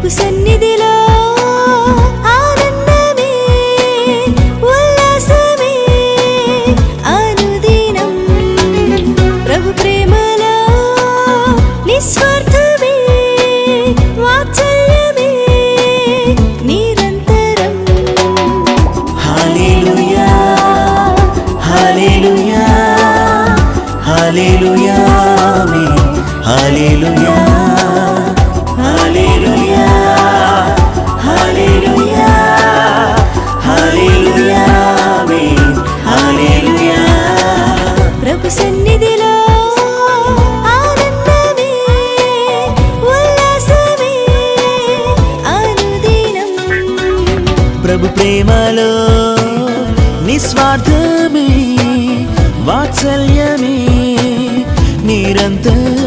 ప్రభు సన్నిధిలో ఆనందమే ఉల్లాసమే అనుదినం. ప్రభు ప్రేమలో నిస్వార్థమే వాత్సల్యమే నిరంతరం. హల్లెలూయా హల్లెలూయా హల్లెలూయా ఆమేన్. హల్లెలూయా హల్లెలూయా. ప్రభు ప్రేమలో నిస్వార్థమే వాత్సల్యమే నిరంతరం